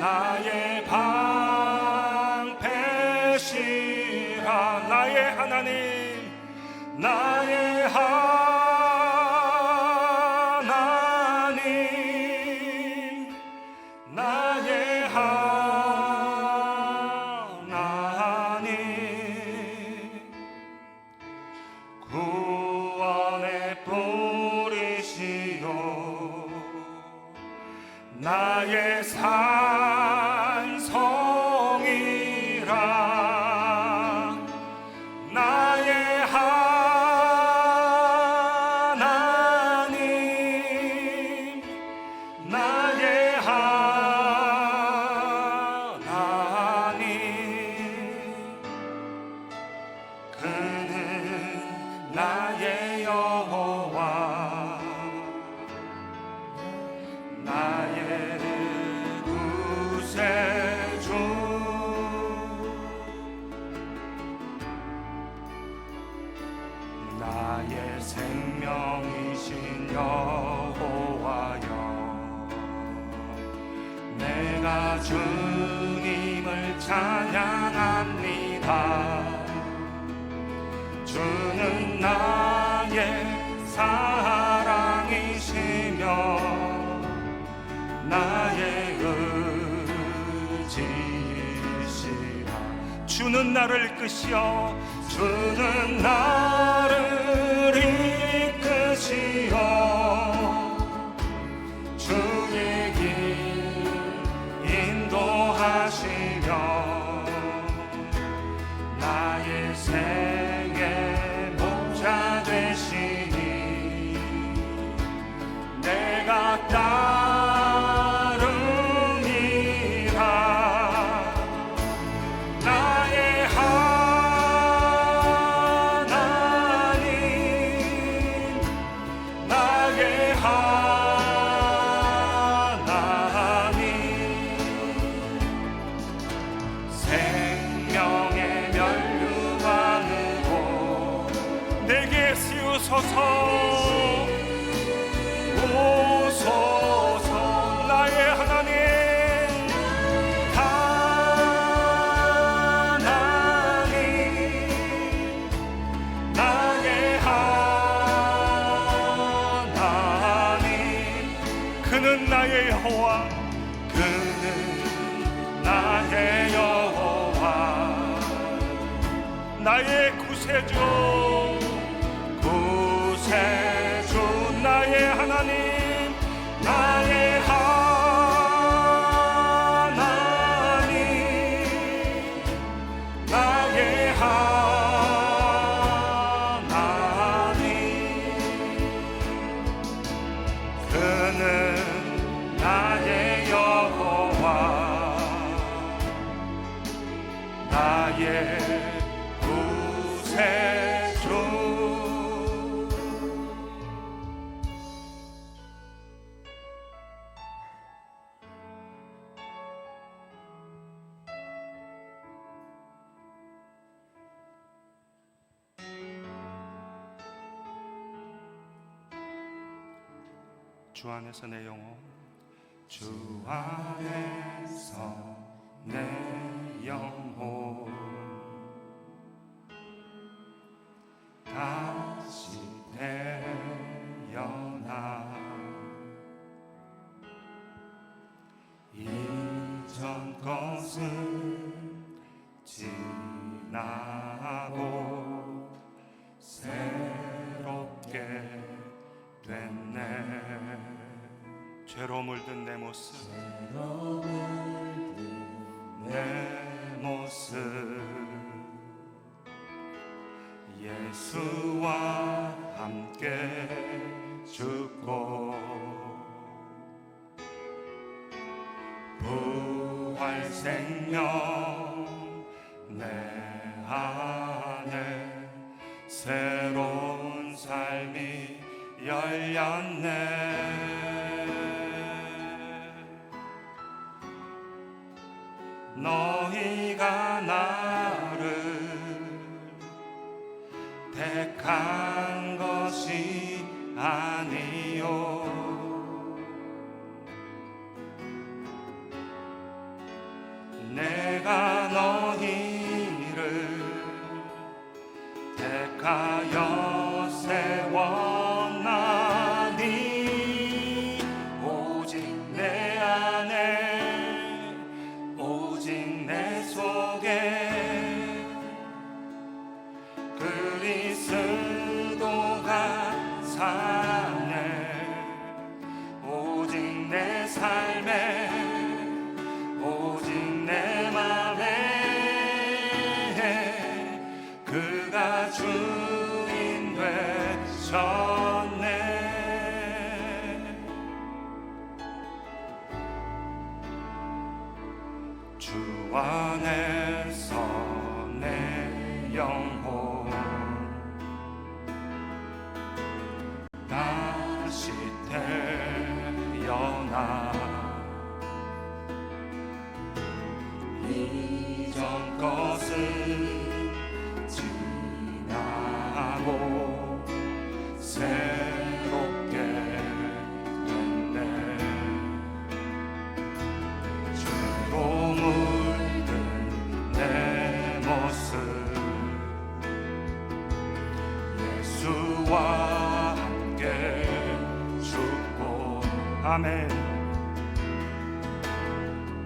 나의 방패시라. 나의 하나님 나 나의 산성이라. 나의 하나님 나의 하나님. 그는 나의 영혼. 찬양합니다. 주는 나의 사랑이시며 나의 의지시라. 주는 나를 끄시어. 주는 나를 이끄시어. High. 나의 구세주. 주 안에서 내 영혼. 주 안에서 내 영혼. 다시 태어나. 이전 것을 예수와 함께 죽고 부활 생명 내 안에 새로운 삶이 열렸네. 너희가 나 간 것이 아니 찾네 주 안에서 내 영혼 다시 태어나 이전 것은 아멘.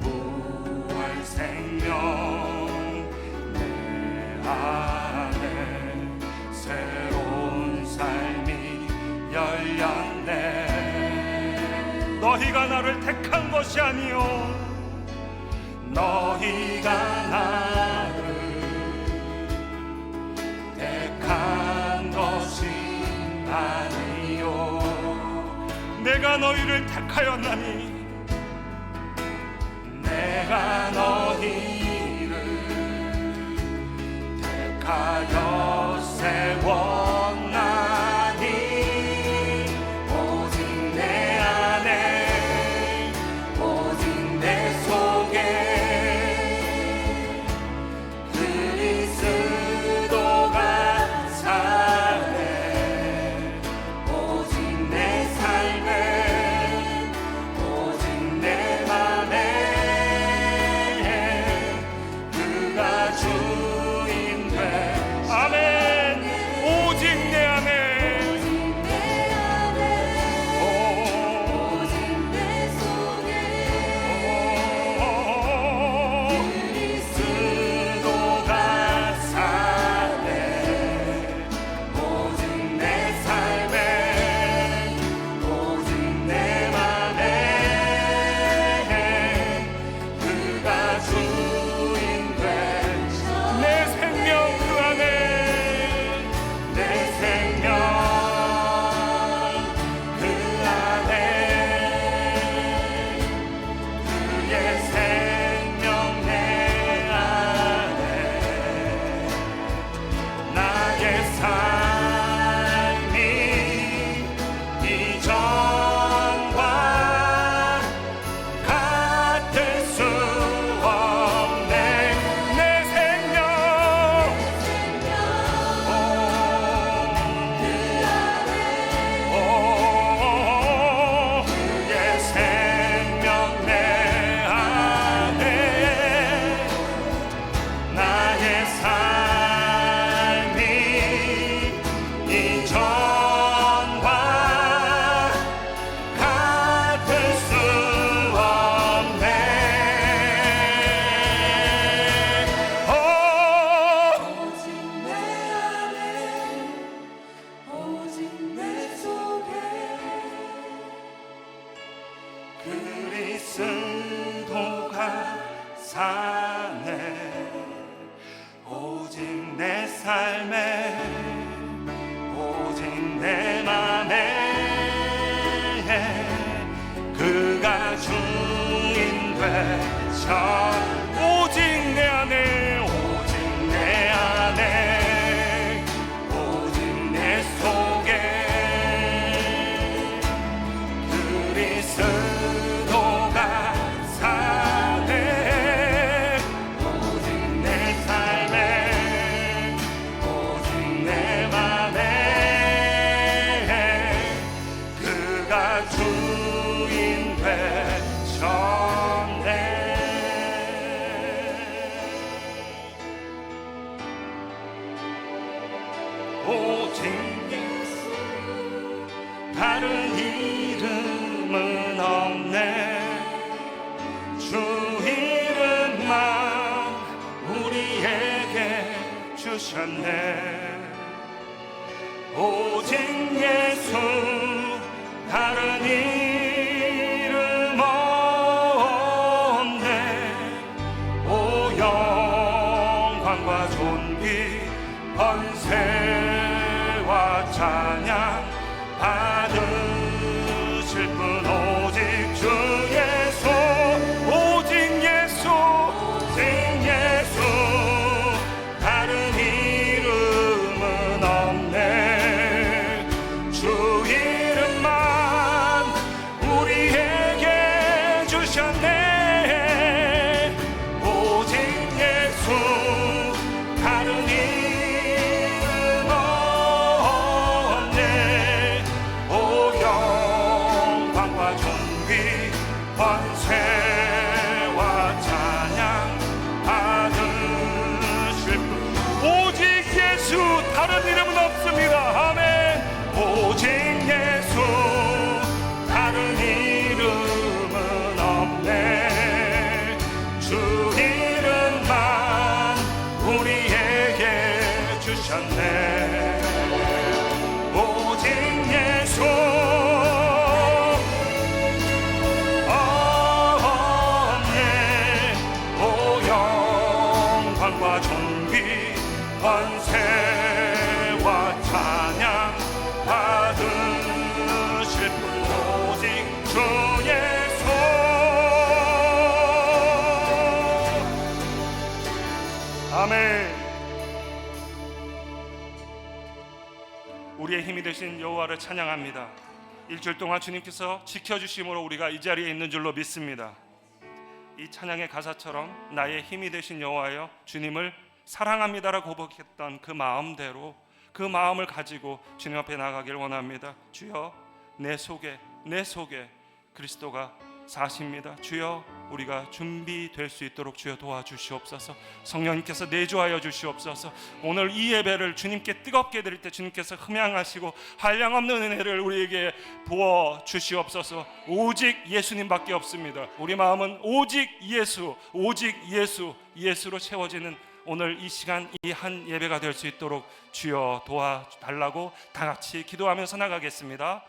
부활 생명 내 안에 새로운 삶이 열렸네. 너희가 나를 택한 것이 아니오. 너희가 내가 너희를 택하였나니. 내가 너희를 택하여 세워. 오직 내 안에 오직 내 안에 오직 내 속에. 그리스도가 사네. 오직 내 삶에 오직 내 맘에. 그가 주인 되셔 주셨네. 오직 예수 다른 이 번세 우리의 힘이 되신 여호와를 찬양합니다. 일주일 동안 주님께서 지켜주심으로 우리가 이 자리에 있는 줄로 믿습니다. 이 찬양의 가사처럼 나의 힘이 되신 여호와여 주님을 사랑합니다라고 고백했던 그 마음대로 그 마음을 가지고 주님 앞에 나가길 원합니다. 주여 내 속에 내 속에 그리스도가 사십니다. 주여 우리가 준비될 수 있도록 주여 도와주시옵소서. 성령님께서 내주하여 주시옵소서. 오늘 이 예배를 주님께 뜨겁게 드릴 때 주님께서 흠양하시고 한량없는 은혜를 우리에게 부어 주시옵소서. 오직 예수님밖에 없습니다. 우리 마음은 오직 예수, 오직 예수, 예수로 채워지는 오늘 이 시간 이 한 예배가 될 수 있도록 주여 도와달라고 다 같이 기도하면서 나가겠습니다.